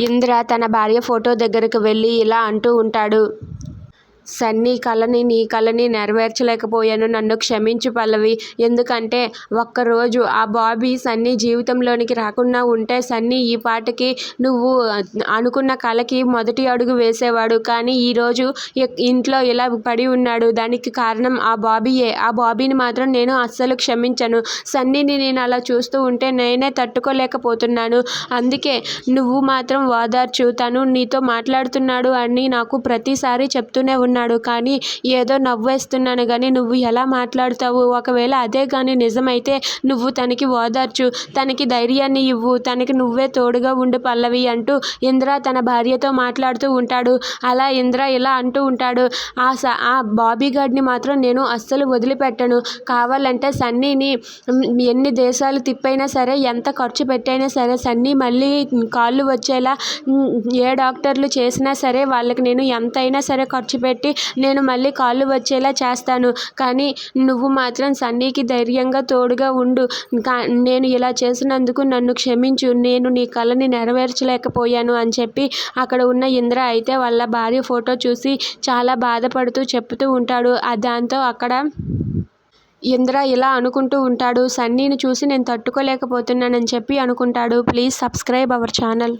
ఇంద్ర తన భార్య ఫోటో దగ్గరకు వెళ్ళి ఇలా అంటూ ఉంటాడు. సన్నీ కలని నీ కలని నెరవేర్చలేకపోయాను. నన్ను క్షమించు పల్లవి. ఎందుకంటే ఒక్కరోజు ఆ బాబీ సన్నీ జీవితంలోనికి రాకుండా ఉంటే సన్నీ ఈ పాటకి నువ్వు అనుకున్న కళకి మొదటి అడుగు వేసేవాడు. కానీ ఈరోజు ఇంట్లో ఇలా పడి ఉన్నాడు. దానికి కారణం ఆ బాబీయే. ఆ బాబీని మాత్రం నేను అస్సలు క్షమించను. సన్నీని నేను అలా చూస్తూ ఉంటే నేనే తట్టుకోలేకపోతున్నాను. అందుకే నువ్వు మాత్రం ఓదార్చు తను నీతో మాట్లాడుతున్నాడు అని నాకు ప్రతిసారి చెప్తూనే ఉన్నాడు. కానీ ఏదో నవ్వేస్తున్నాను కానీ నువ్వు ఎలా మాట్లాడుతావు? ఒకవేళ అదే కానీ నిజమైతే నువ్వు తనకి ఓదార్చు. తనకి ధైర్యాన్ని ఇవ్వు. తనకి నువ్వే తోడుగా ఉండు పల్లవి అంటూ ఇంద్ర తన భార్యతో మాట్లాడుతూ ఉంటాడు. అలా ఇంద్ర ఇలా అంటూ ఉంటాడు. ఆ స ఆ బాబీ గార్డ్ని మాత్రం నేను అస్సలు వదిలిపెట్టను. కావాలంటే సన్నీని ఎన్ని దేశాలు తిప్పైనా సరే ఎంత ఖర్చు పెట్టైనా సరే సన్నీ మళ్ళీ కాళ్ళు వచ్చేలా ఏ డాక్టర్లు చేసినా సరే వాళ్ళకి నేను ఎంతైనా సరే ఖర్చు పెట్టి నేను మళ్ళీ కాళ్ళు వచ్చేలా చేస్తాను. కానీ నువ్వు మాత్రం సన్నీకి ధైర్యంగా తోడుగా ఉండు. కా నేను ఇలా చేసినందుకు నన్ను క్షమించు. నేను నీ కళని నెరవేర్చలేకపోయాను అని చెప్పి అక్కడ ఉన్న ఇంద్ర అయితే వాళ్ళ భార్య ఫోటో చూసి చాలా బాధపడుతూ చెప్తూ ఉంటాడు. దాంతో అక్కడ ఇంద్ర ఇలా అనుకుంటూ ఉంటాడు. సన్నీని చూసి నేను తట్టుకోలేకపోతున్నానని చెప్పి అనుకుంటాడు. Please subscribe our channel.